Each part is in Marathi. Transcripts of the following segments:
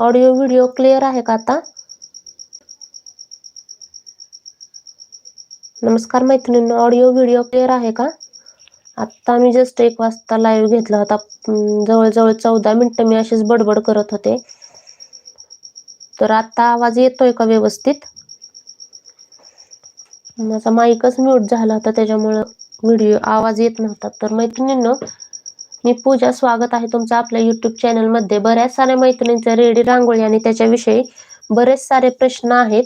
ऑडिओ व्हिडिओ क्लिअर आहे का आता? नमस्कार मैत्रिणींनो ऑडिओ व्हिडिओ क्लिअर आहे का? आत्ता मी जस्ट एक वाजता लाईव्ह घेतला होता. जवळजवळ चौदा मिनटं मी अशीच बडबड करत होते. तर आता आवाज येतोय का व्यवस्थित? माझा माईकच म्यूट झाला होता त्याच्यामुळं व्हिडिओ आवाज येत नव्हता. तर मैत्रिणींनो मी पूजा स्वागत आहे तुमचं आपल्या युट्यूब चॅनलमध्ये बऱ्याच साऱ्या मैत्रिणींचे रेडी रांगोळी आणि त्याच्याविषयी बरेच सारे प्रश्न आहेत.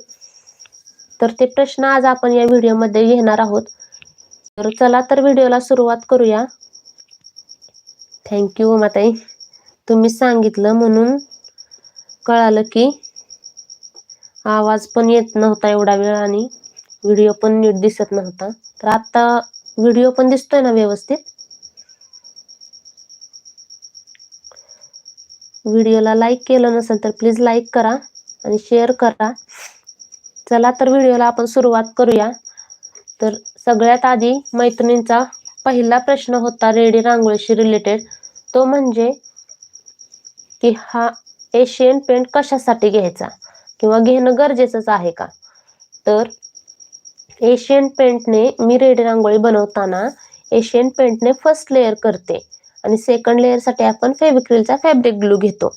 तर ते प्रश्न आज आपण या व्हिडिओमध्ये घेणार आहोत. तर चला तर व्हिडिओला सुरुवात करूया. थँक्यू माताई तुम्ही सांगितलं म्हणून कळालं की आवाज पण येत नव्हता एवढा वेळ आणि व्हिडिओ पण नीट दिसत नव्हता. तर आता व्हिडिओ पण दिसतोय ना व्यवस्थित? व्हिडिओला लाईक केलं नसेल तर प्लीज लाईक करा आणि शेअर करा. चला तर व्हिडिओला आपण सुरुवात करूया. तर सगळ्यात आधी मैत्रिणींचा पहिला प्रश्न होता रेडी रांगोळीशी रिलेटेड तो म्हणजे की हा एशियन पेंट कशासाठी घ्यायचा? किंवा घेणं गरजेचंच आहे का? तर एशियन पेंटने मी रेडी रांगोळी बनवताना एशियन पेंटने फर्स्ट लेअर करते. आणि सेकंड लेअरसाठी आपण फेविक्रिलचा फॅब्रिक ग्लू घेतो.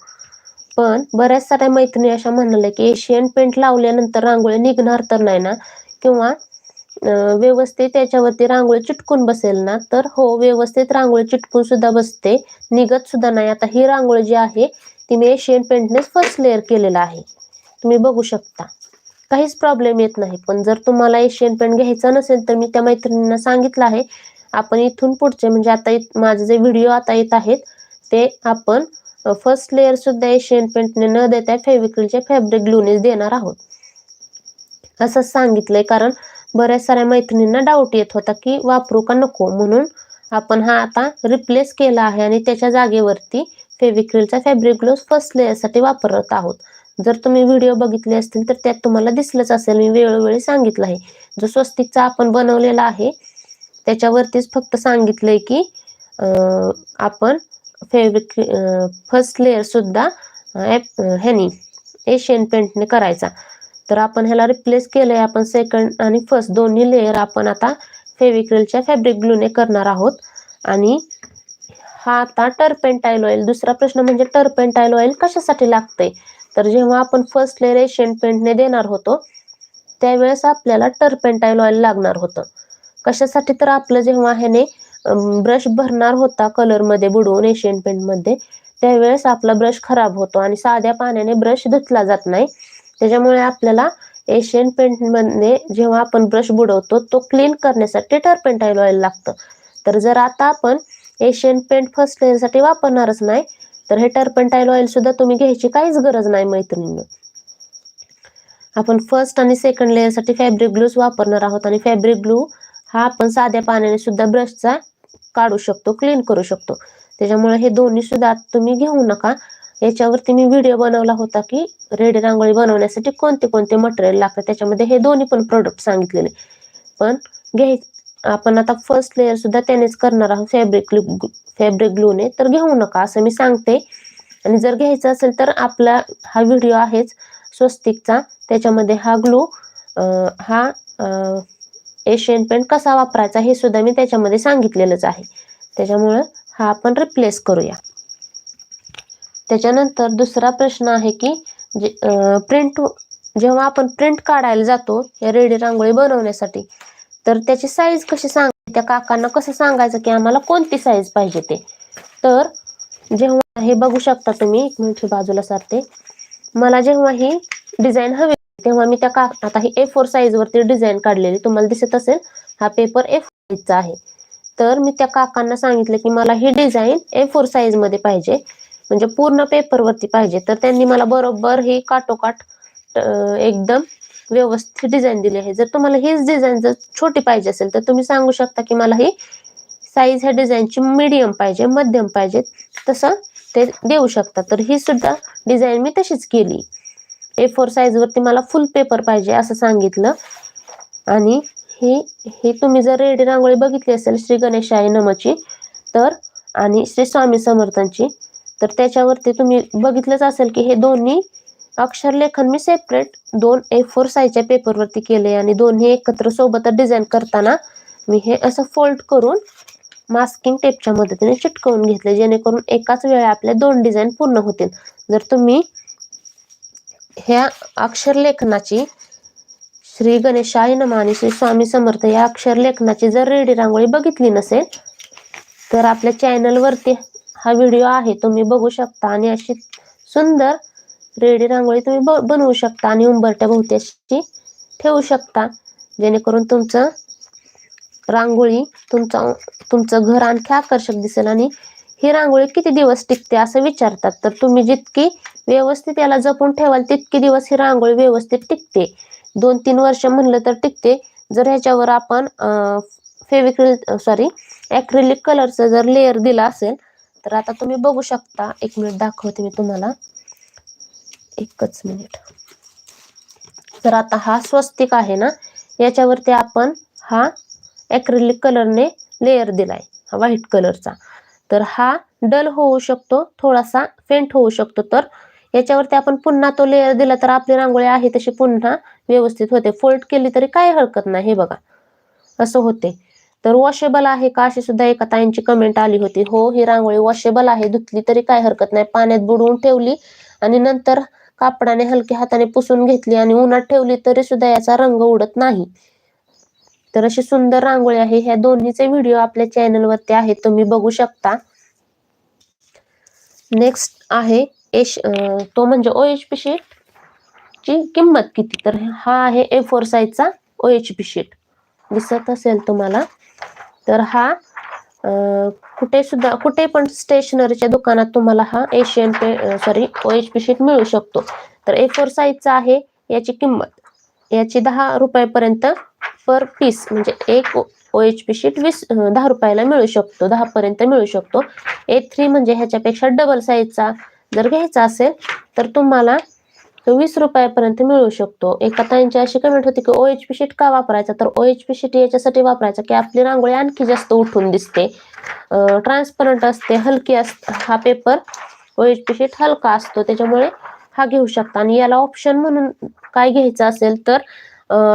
पण बऱ्याच साऱ्या मैत्रिणी अशा म्हणाल्या की एशियन पेंट लावल्यानंतर रांगोळी निघणार तर नाही ना? किंवा व्यवस्थित त्याच्यावरती रांगोळी चिटकून बसेल ना? तर हो व्यवस्थित रांगोळी चिटकून सुद्धा बसते. निघत सुद्धा नाही. आता ही रांगोळी जी आहे ती मी एशियन पेंटने फर्स्ट लेअर केलेला आहे. तुम्ही बघू शकता. काहीच प्रॉब्लेम येत नाही. पण जर तुम्हाला एशियन पेंट घ्यायचा नसेल तर मी त्या मैत्रिणींना सांगितलं आहे. आपण इथून पुढचे म्हणजे आता माझे जे व्हिडिओ आता येत आहेत ते आपण फर्स्ट लेअर सुद्धा एशियन पेंटने न देता फेविक्रिलच्या फॅब्रिक ग्लूनेच देणार आहोत. असं सांगितलंय कारण बऱ्याच साऱ्या मैत्रिणींना डाऊट येत होता की वापरू का नको म्हणून आपण हा आता रिप्लेस केला आहे आणि त्याच्या जागेवरती फेविक्रिलचा फॅब्रिक ग्लो फर्स्ट लेअरसाठी वापरत आहोत. जर तुम्ही व्हिडिओ बघितले असतील तर त्यात तुम्हाला दिसलंच असेल मी वेळोवेळी सांगितलं आहे. जो स्वस्तिकचा आपण बनवलेला आहे त्याच्यावरतीच फक्त सांगितलंय की आपण फेब्रिक फर्स्ट लेअर सुद्धा ह्यानी एशियन पेंटने करायचा. तर आपण ह्याला रिप्लेस केलंय आपण सेकंड आणि फर्स्ट दोन्ही लेअर आपण आता फेविक्रिलच्या फॅब्रिक ग्लूने करणार आहोत. आणि हा आता टर्पेंटाईल ऑइल दुसरा प्रश्न म्हणजे टर्पेंटाईल ऑइल कशासाठी लागतंय तर जेव्हा आपण फर्स्ट लेअर एशियन पेंटने देणार होतो त्यावेळेस आपल्याला टर्पेंटाईल ऑइल लागणार होतं. कशासाठी तर आपलं जेव्हा ह्याने ब्रश भरणार होता कलरमध्ये बुडवून एशियन पेंटमध्ये त्यावेळेस आपला ब्रश खराब होतो आणि साध्या पाण्याने ब्रश धुतला जात नाही. त्याच्यामुळे आपल्याला एशियन पेंटमध्ये जेव्हा आपण ब्रश बुडवतो तो क्लीन करण्यासाठी टर्पेंटाईल ऑइल लागतं. तर जर आता आपण एशियन पेंट फर्स्ट लेअरसाठी वापरणारच नाही. तर हे टर्पेंटाईल ऑइल सुद्धा तुम्ही घ्यायची काहीच गरज नाही मैत्रिणीनं. आपण फर्स्ट आणि सेकंड लेअरसाठी फॅब्रिक ग्लूच वापरणार आहोत आणि फॅब्रिक ग्लू हा आपण साध्या पाण्याने सुद्धा ब्रशचा काढू शकतो क्लीन करू शकतो. त्याच्यामुळे हे दोन्ही सुद्धा तुम्ही घेऊ नका. याच्यावरती मी व्हिडिओ बनवला होता की रेडी रांगोळी बनवण्यासाठी कोणते कोणते मटेरियल लागतं त्याच्यामध्ये हे दोन्ही पण प्रोडक्ट सांगितलेले. पण घ्याय आपण आता फर्स्ट लेअर सुद्धा त्यानेच करणार आहोत फॅब्रिक ग्लू फॅब्रिक ग्लूने तर घेऊ नका असं मी सांगते. आणि जर घ्यायचं असेल तर आपला हा व्हिडिओ आहेच स्वस्तिकचा. त्याच्यामध्ये हा ग्लू हा एशियन पेंट कसा वापरायचा हे सुद्धा मी त्याच्यामध्ये सांगितलेलंच आहे. त्याच्यामुळं हा आपण रिप्लेस करूया. त्याच्यानंतर दुसरा प्रश्न आहे की जे प्रिंट जेव्हा आपण प्रिंट काढायला जातो या रेडी रांगोळी बनवण्यासाठी तर त्याची साईज कशी सांग त्या काकांना कसं सांगायचं की आम्हाला कोणती साईज पाहिजे ते? तर जेव्हा हे बघू शकता तुम्ही एक बाजूला सारते. मला जेव्हा ही डिझाईन हवी तेव्हा मी त्या का आता ही ए फोर साईज वरती डिझाईन काढलेली तुम्हाला दिसत असेल हा पेपर ए साईजचा आहे. तर मी त्या काकांना सांगितलं की मला ही डिझाईन ए फोर साईजमध्ये पाहिजे म्हणजे पूर्ण पेपरवरती पाहिजे. तर त्यांनी मला बरोबर ही काटोकाट एकदम व्यवस्थित डिझाईन दिली आहे. जर तुम्हाला हीच डिझाईन जर छोटी पाहिजे असेल तर तुम्ही सांगू शकता की मला ही साईज ह्या डिझाईनची मीडियम पाहिजे मध्यम पाहिजे. तसं ते देऊ शकता. तर ही सुद्धा डिझाईन मी तशीच केली. ए फोर साईजवरती मला फुल पेपर पाहिजे असं सांगितलं. आणि ही ही तुम्ही जर रेडी रांगोळी बघितली असेल श्री गणेशाय नमची तर आणि श्री स्वामी समर्थांची तर त्याच्यावरती तुम्ही बघितलंच असेल की हे दोन्ही अक्षरलेखन मी सेपरेट दोन ए फोर साईजच्या पेपरवरती केले आणि दोन्ही एकत्र सोबतच डिझाईन करताना मी हे असं फोल्ड करून मास्किंग टेपच्या मदतीने चिटकवून घेतले जेणेकरून एकाच वेळा आपले दोन डिझाईन पूर्ण होतील. जर तुम्ही ह्या अक्षरलेखनाची श्री गणेशाय नमा आणि श्री स्वामी समर्थ या अक्षरलेखनाची जर रेडी रांगोळी बघितली नसेल तर आपल्या चॅनलवरती हा व्हिडिओ आहे तुम्ही बघू शकता. आणि अशी सुंदर रेडी रांगोळी तुम्ही ब- बनवू शकता आणि उंबरट्या भोवत्याशी ठेवू शकता. जेणेकरून तुमचं रांगोळी तुमचा तुमचं घर आणखी आकर्षक दिसेल आणि ही रांगोळी किती दिवस टिकते असं विचारतात. तर तुम्ही जितकी व्यवस्थित याला जपून ठेवाल तितके दिवस ही रांगोळी व्यवस्थित टिकते. दोन तीन वर्ष म्हणलं तर टिकते. जर ह्याच्यावर आपण फेविक्रिल सॉरी ॲक्रिलिक कलरचं जर लेअर दिला असेल तर आता तुम्ही बघू शकता. एक मिनिट दाखवते मी तुम्हाला. एकच मिनिट. तर आता हा स्वस्तिक आहे ना याच्यावरती आपण हा ॲक्रिलिक कलरने लेअर दिलाय हा व्हाईट कलरचा तर हा डल होऊ शकतो थोडासा फेंट होऊ शकतो तर याच्यावरती आपण पुन्हा तो लेअर दिला तर आपली रांगोळी आहे तशी पुन्हा व्यवस्थित होते. फोल्ड केली तरी काही हरकत नाही हे बघा. असं होते. तर वॉशेबल आहे का अशी सुद्धा एका ताईंची कमेंट आली होती. हो ही रांगोळी वॉशेबल आहे धुतली तरी काय हरकत नाही. पाण्यात बुडवून ठेवली आणि नंतर कापडाने हलक्या हाताने पुसून घेतली आणि उन्हात ठेवली तरी सुद्धा याचा रंग उडत नाही. तर अशी सुंदर रांगोळी आहे. ह्या दोन्हीचे व्हिडिओ आपल्या चॅनलवरती आहेत. तुम्ही बघू शकता. नेक्स्ट आहे एश तो म्हणजे ओ एच पी शीट ची किंमत किती? तर हा आहे ए फोर साईजचा ओ एच पी शीट दिसत असेल तुम्हाला. तर हा कुठे सुद्धा कुठे पण स्टेशनरीच्या दुकानात तुम्हाला हा एशियन पे sorry O H P sheet मिळू शकतो. तर ए फोर साईजचा आहे याची किंमत. याची दहा रुपयापर्यंत पर पीस म्हणजे एक ओ एच पी शीट वीस दहा रुपयाला मिळू शकतो दहा पर्यंत मिळू शकतो. ए थ्री म्हणजे ह्याच्यापेक्षा डबल साईजचा जर घ्यायचा असेल तर तुम्हाला तो वीस रुपयापर्यंत मिळू शकतो. एका ताईंची अशी कमेंट होती की ओ एच पी शीट का वापरायचा? तर ओ एच पी शीट याच्यासाठी वापरायचा की आपली रांगोळी आणखी जास्त उठून दिसते. ट्रान्सपरंट असते हलकी अस हा paper O H P sheet हलका असतो. त्याच्यामुळे हा घेऊ शकता. आणि याला ऑप्शन म्हणून काय घ्यायचं असेल तर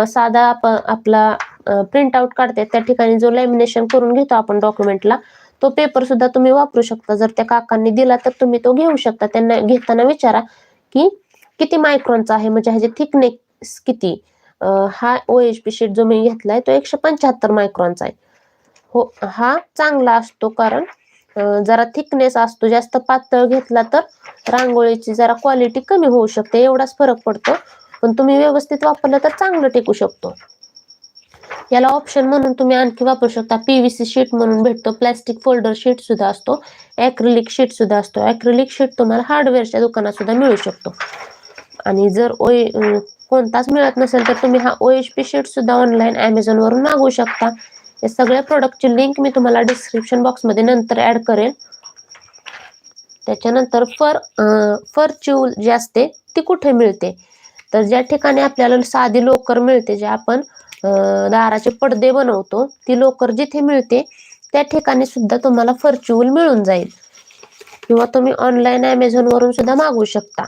साधा आप आपला प्रिंट आउट काढते. त्या ठिकाणी जो लॅमिनेशन करून घेतो आपण डॉक्युमेंटला तो पेपर सुद्धा तुम्ही वापरू शकता. जर त्या काकांनी दिला तर तुम्ही तो घेऊ शकता. त्यांना घेताना विचारा की किती मायक्रॉनचा आहे? म्हणजे ह्याचे थिकनेस किती? हा ओ एच पी शीट जो मी घेतलाय तो एकशे पंच्याहत्तर मायक्रॉनचा आहे. हो हा चांगला असतो कारण जरा थिकनेस असतो जास्त पातळ घेतला तर रांगोळीची जरा क्वालिटी कमी होऊ शकते एवढाच फरक पडतो. पण तुम्ही व्यवस्थित वापरलं तर चांगलं टिकू शकतो. याला ऑप्शन म्हणून तुम्ही आणखी वापरू शकता. पीव्हीसी शीट म्हणून भेटतो प्लॅस्टिक फोल्डर शीट सुद्धा असतो ॲक्रिलिक शीट सुद्धा असतो. ॲक्रिलिक शीट तुम्हाला हार्डवेअरच्या दुकानात सुद्धा मिळू शकतो. आणि जर ओ कोणताच मिळत नसेल तर तुम्ही हा ओ एच पी शीट सुद्धा ऑनलाईन ॲमेझॉनवरून मागवू शकता. या सगळ्या प्रोडक्टची लिंक मी तुम्हाला डिस्क्रिप्शन बॉक्समध्ये नंतर ॲड करेन त्याच्यानंतर फर फर चिवल जी असते ती कुठे मिळते? तर ज्या ठिकाणी आपल्याला साधी लोकर मिळते जे आपण दाराचे पडदे बनवतो ती लोकर जिथे मिळते त्या ठिकाणी सुद्धा तुम्हाला फर्च्युअल मिळून जाईल. किंवा तुम्ही ऑनलाईन वरून सुद्धा मागवू शकता.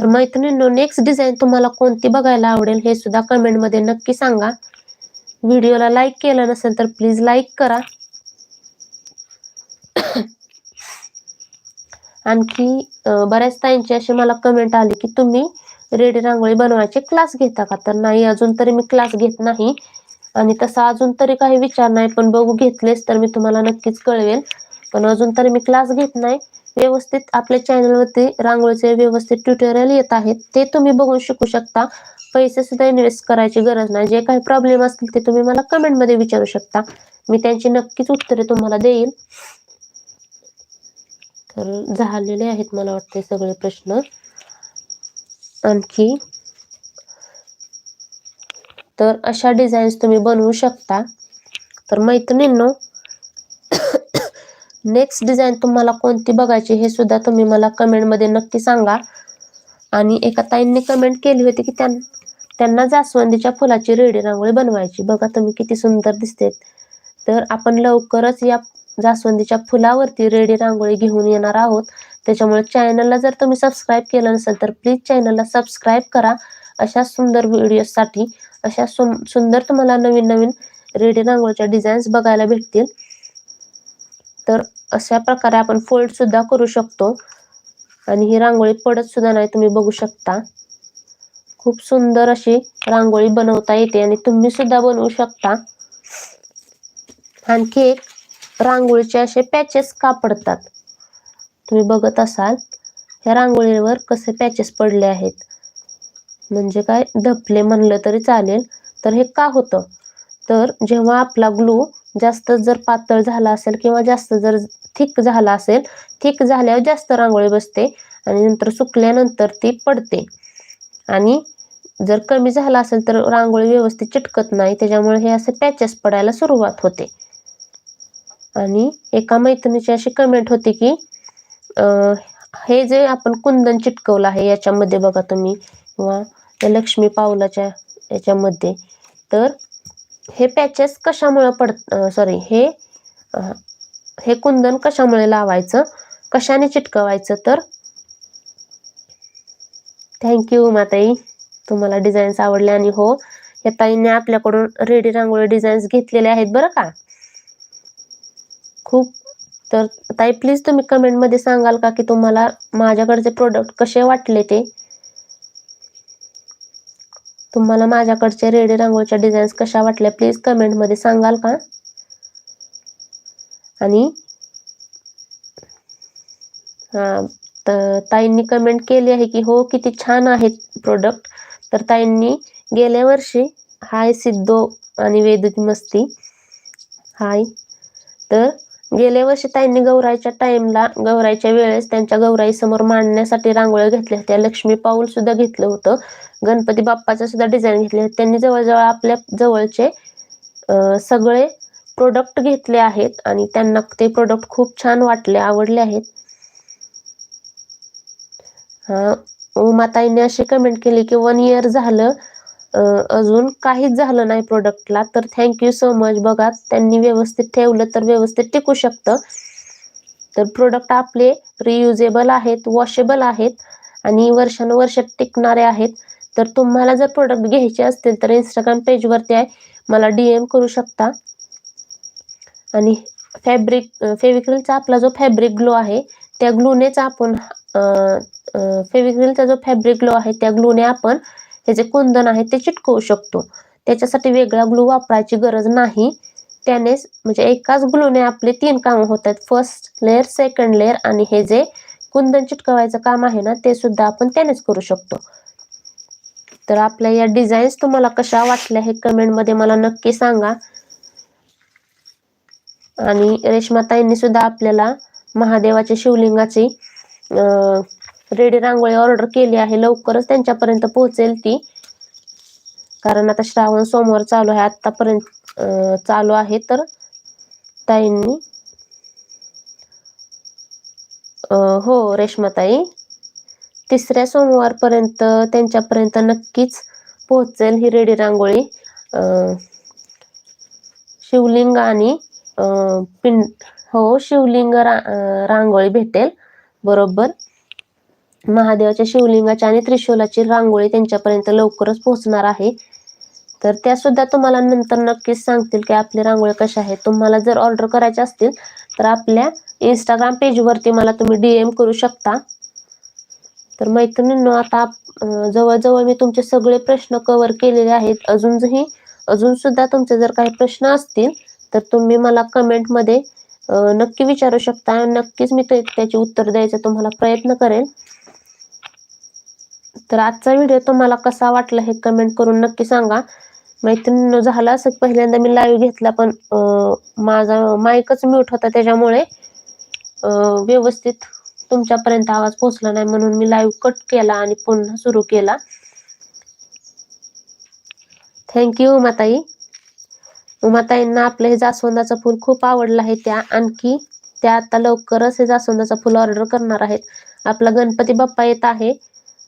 तर मैत्रिणींनो नेक्स्ट डिझाईन तुम्हाला कोणती बघायला आवडेल हे सुद्धा कमेंटमध्ये नक्की सांगा. व्हिडिओला लाईक केलं नसेल तर प्लीज लाईक करा. आणखी बऱ्याच ताईंची अशी मला कमेंट आली की तुम्ही रेडी रांगोळी बनवायचे क्लास घेता का? तर नाही अजून तरी मी क्लास घेत नाही. आणि तसा अजून तरी काही विचार नाही पण बघू घेतलेस तर मी तुम्हाला नक्कीच कळवेल. पण अजून तरी मी क्लास घेत नाही. व्यवस्थित आपल्या चॅनलवरती रांगोळीचे व्यवस्थित ट्युटोरियल येत आहेत. ते तुम्ही बघून शिकू शकता. पैसे सुद्धा इन्व्हेस्ट करायची गरज नाही. जे काही प्रॉब्लेम असतील ते तुम्ही मला कमेंटमध्ये विचारू शकता. मी त्यांची नक्कीच उत्तरे तुम्हाला देईल तर झालेले आहेत मला वाटते सगळे प्रश्न. आणखी तर अशा डिझाईन्स तुम्ही बनवू शकता. तर मैत्रिणींनो नेक्स्ट डिझाईन तुम्हाला कोणती बघायची हे सुद्धा तुम्ही मला कमेंटमध्ये नक्की सांगा. आणि एका ताईंनी कमेंट केली होती की त्यां त्यांना जास्वंदीच्या फुलाची रेडी रांगोळी बनवायची. बघा तुम्ही किती सुंदर दिसते. तर आपण लवकरच या जास्वंदीच्या फुलावरती रेडी रांगोळी घेऊन येणार आहोत. त्याच्यामुळे चॅनलला जर तुम्ही सबस्क्राईब केलं नसेल तर प्लीज चॅनलला सबस्क्राईब करा. अशा सुंदर व्हिडिओसाठी अशा सुंदर तुम्हाला नवीन नवीन रेडी रांगोळीच्या डिझाईन्स बघायला भेटतील. तर अशा प्रकारे आपण फोल्ड सुद्धा करू शकतो. आणि ही रांगोळी पडत सुद्धा नाही तुम्ही बघू शकता. खूप सुंदर अशी रांगोळी बनवता येते आणि तुम्ही सुद्धा बनवू शकता. आणखी एक रांगोळीचे असे पॅचेस का पडतात तुम्ही बघत असाल ह्या रांगोळीवर कसे पॅचेस पडले आहेत. म्हणजे काय धपले म्हणलं तरी चालेल तर हे का होतं? तर जेव्हा आपला ग्लू जास्त जर पातळ झाला असेल किंवा जास्त जर थिक झाला असेल थिक झाल्यावर जास्त रांगोळी बसते आणि नंतर सुकल्यानंतर ती पडते. आणि जर कमी झाला असेल तर रांगोळी व्यवस्थित चिटकत नाही त्याच्यामुळे हे असे पॅचेस पडायला सुरुवात होते. आणि एका मैत्रिणीची अशी कमेंट होती की हे जे आपण कुंदन चिटकवलं आहे याच्यामध्ये बघा तुम्ही किंवा लक्ष्मी पावलाच्या याच्यामध्ये तर हे पॅचेस कशामुळे पड सॉरी हे हे कुंदन कशामुळे लावायचं? कशाने चिटकवायचं तर? थँक्यू माताई. तुम्हाला डिझाईन्स आवडले आणि हो या ताईने आपल्याकडून रेडी रांगोळी डिझाईन्स घेतलेले आहेत बरं का? खूप तर ताई प्लीज तुम्ही कमेंटमध्ये सांगाल का की तुम्हाला माझ्याकडचे प्रोडक्ट कसे वाटले ते? तुम्हाला माझ्याकडच्या रेडी रांगोळीच्या डिझाईन्स कशा वाटल्या प्लीज कमेंटमध्ये सांगाल का? आणि हा तर ताईंनी कमेंट केली आहे की हो किती छान आहेत प्रोडक्ट तर ताईंनी गेल्या वर्षी हाय सिद्धो आणि वेदुती मस्ती. हाय. तर गेल्या वर्षी ताईंनी गौराईच्या टाइमला गौराईच्या वेळेस त्यांच्या गौराई समोर मांडण्यासाठी रांगोळ्या घेतल्या होत्या. लक्ष्मी पाऊल सुद्धा घेतलं होतं. गणपती बाप्पाचं सुद्धा डिझाईन घेतले होते. त्यांनी जवळजवळ आपल्या जवळचे सगळे प्रोडक्ट घेतले आहेत आणि त्यांना ते प्रोडक्ट खूप छान वाटले आवडले आहेत. माताईने अशी कमेंट केली की वन इयर झालं अजून काहीच झालं नाही प्रोडक्टला तर थँक्यू सो मच बघा त्यांनी व्यवस्थित ठेवलं तर व्यवस्थित टिकू शकतं. तर प्रोडक्ट आपले रियुजेबल आहेत वॉशेबल आहेत आणि वर्षानुवर्ष टिकणारे आहेत. तर तुम्हाला जर प्रोडक्ट घ्यायचे असतील तर इंस्टाग्राम पेजवरती आहे. मला डीएम करू शकता. आणि फॅब्रिक फेविक्रिलचा आपला जो फॅब्रिक ग्लो आहे त्या ग्लूनेच आपण फेविक्रिलचा जो फॅब्रिक ग्लो आहे त्या ग्लूने आपण त्याचे जे कुंदन आहे ते चिटकवू शकतो. त्याच्यासाठी वेगळा ग्लू वापरायची गरज नाही. त्याने म्हणजे एकाच ग्लूने आपले तीन कामं होतात. फर्स्ट लेअर सेकंड लेअर आणि हे जे कुंदन चिटकवायचं काम आहे ना ते सुद्धा आपण त्यानेच करू शकतो. तर आपल्या या डिझाईन्स तुम्हाला कशा वाटल्या हे कमेंटमध्ये मला नक्की सांगा. आणि रेश्माताईंनी सुद्धा आपल्याला महादेवाच्या शिवलिंगाची रेडी रांगोळी ऑर्डर केली आहे. लवकरच त्यांच्यापर्यंत पोहोचेल ती. कारण आता श्रावण सोमवार चालू आहे. आतापर्यंत चालू आहे. तर ताईंनी हो रेश्माताई. तिसऱ्या सोमवारपर्यंत त्यांच्यापर्यंत नक्कीच पोहोचेल ही रेडी रांगोळी. शिवलिंग आणि पिंड हो शिवलिंग रा रांगोळी भेटेल. बरोबर. महादेवाच्या शिवलिंगाची आणि त्रिशूलाची रांगोळी त्यांच्यापर्यंत लवकरच पोहोचणार आहे. तर त्या सुद्धा तुम्हाला नंतर नक्कीच सांगतील की आपली रांगोळी कशा आहेत तुम्हाला जर ऑर्डर करायच्या असतील तर आपल्या इंस्टाग्राम पेजवरती मला तुम्ही डीएम करू शकता. तर मैत्रिणींनो आता जवळजवळ मी तुमचे सगळे प्रश्न कव्हर केलेले आहेत. अजूनही अजून सुद्धा तुमचे जर काही प्रश्न असतील तर तुम्ही मला कमेंटमध्ये नक्की विचारू शकता. आणि नक्कीच मी त्याचे त्याची उत्तर द्यायचा तुम्हाला प्रयत्न करेन. तर आजचा व्हिडिओ तुम्हाला कसा वाटला हे कमेंट करून नक्की सांगा. मैत्रिणी झालं असं पहिल्यांदा मी लाईव्ह घेतला पण अं, माझा माईकच म्यूट होता त्याच्यामुळे अं, व्यवस्थित तुमच्यापर्यंत आवाज पोहोचला नाही म्हणून मी लाईव्ह कट केला आणि पुन्हा सुरू केला. थँक्यू उमाताई. उमाताईंना आपलं हे जास्वंदाचं फूल खूप आवडलं आहे. त्या आणखी त्या आता लवकरच हे जास्वंदाचं फुल ऑर्डर करणार आहेत. आपला गणपती बाप्पा येत आहे.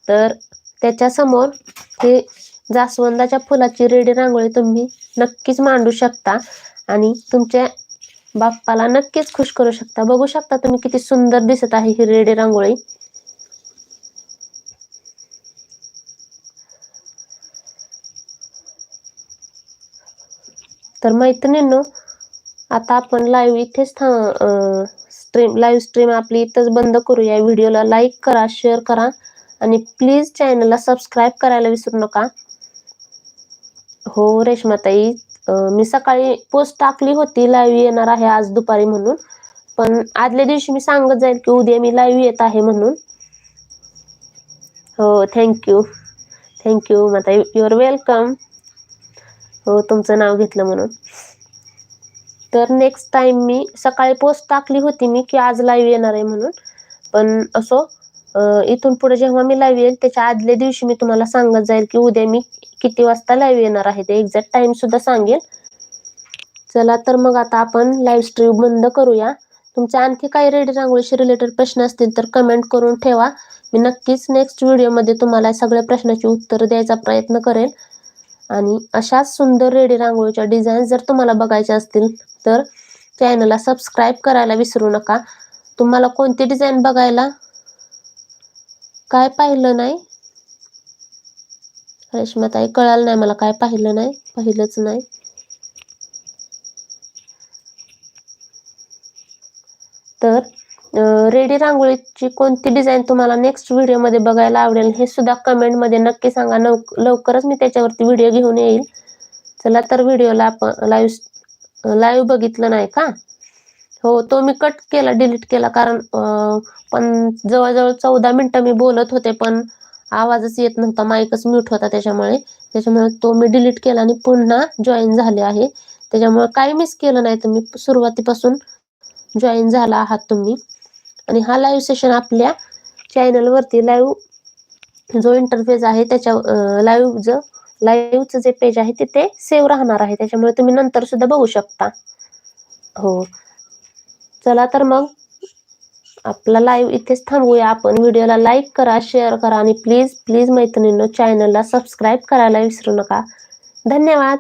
तर त्याच्यासमोर हे जास्वंदाच्या फुलाची रेडी रांगोळी तुम्ही नक्कीच मांडू शकता आणि तुमच्या बाप्पाला नक्कीच खुश करू शकता. बघू शकता तुम्ही किती सुंदर दिसत आहे ही रेडी रांगोळी. तर मैत्रिणींनो आता आपण लाईव्ह इथेच स्ट्रीम लाईव्ह स्ट्रीम आपली इथंच बंद करूया. व्हिडिओला लाईक करा शेअर करा. आणि प्लीज चॅनलला सबस्क्राईब करायला विसरू नका. हो रेश्माताई मी सकाळी पोस्ट टाकली होती लाईव्ह येणार आहे आज दुपारी म्हणून. पण आदल्या दिवशी मी सांगत जाईल की उद्या मी लाईव्ह येत आहे म्हणून. हो थँक्यू थँक्यू माता यू वेलकम हो तुमचं नाव घेतलं म्हणून. तर नेक्स्ट टाइम मी सकाळी पोस्ट टाकली होती मी की आज लाईव्ह येणार आहे म्हणून. पण असो इथून पुढे जेव्हा मी लाईव्ह येईल त्याच्या आदल्या दिवशी मी तुम्हाला सांगत जाईल की उद्या मी किती वाजता लाईव्ह येणार आहे. ते एक्झॅक्ट टाइम सुद्धा सांगेल. चला तर मग आता आपण लाईव्ह स्ट्रीम बंद करूया. तुमचे आणखी काही रेडी रांगोळीशी रिलेटेड प्रश्न असतील तर कमेंट करून ठेवा. मी नक्कीच नेक्स्ट व्हिडिओमध्ये तुम्हाला सगळ्या प्रश्नाची उत्तर द्यायचा प्रयत्न करेल. आणि अशाच सुंदर रेडी रांगोळीच्या डिझाईन जर तुम्हाला बघायच्या असतील तर चॅनलला सबस्क्राईब करायला विसरू नका. तुम्हाला कोणती डिझाईन बघायला काय पाहिलं नाही? रेश्माताई कळालं नाही मला काय पाहिलं नाही पाहिलंच नाही. तर रेडी रांगोळीची कोणती डिझाईन तुम्हाला नेक्स्ट व्हिडिओमध्ये बघायला आवडेल हे सुद्धा कमेंटमध्ये नक्की सांगा. लव- लवकरच मी त्याच्यावरती व्हिडिओ घेऊन येईल. चला तर व्हिडिओला आपण लाईव्ह लाईव्ह बघितलं नाही का? हो तो मी कट केला डिलीट केला. कारण पण जवळजवळ चौदा मिनिटं मी बोलत होते पण आवाजच येत नव्हता. माईकच म्यूट होता त्याच्यामुळे. त्याच्यामुळे तो मी डिलीट केला आणि पुन्हा जॉईन झाले आहे. त्याच्यामुळे काही मिस केलं नाही तुम्ही. सुरुवातीपासून जॉईन झाला आहात तुम्ही. आणि हा लाईव्ह सेशन आपल्या चॅनलवरती लाईव्ह जो इंटरफेस आहे त्याच्या लाईव्ह जो लाईव्हचं जे पेज आहे तिथे सेव्ह राहणार आहे. त्याच्यामुळे तुम्ही नंतर सुद्धा बघू शकता. हो. चला तर मग आपला लाईव्ह इथेच थांबूया. आपण व्हिडिओला लाईक करा शेअर करा आणि प्लीज प्लीज मैत्रिणींनो चॅनलला सबस्क्राईब करायला विसरू नका. धन्यवाद.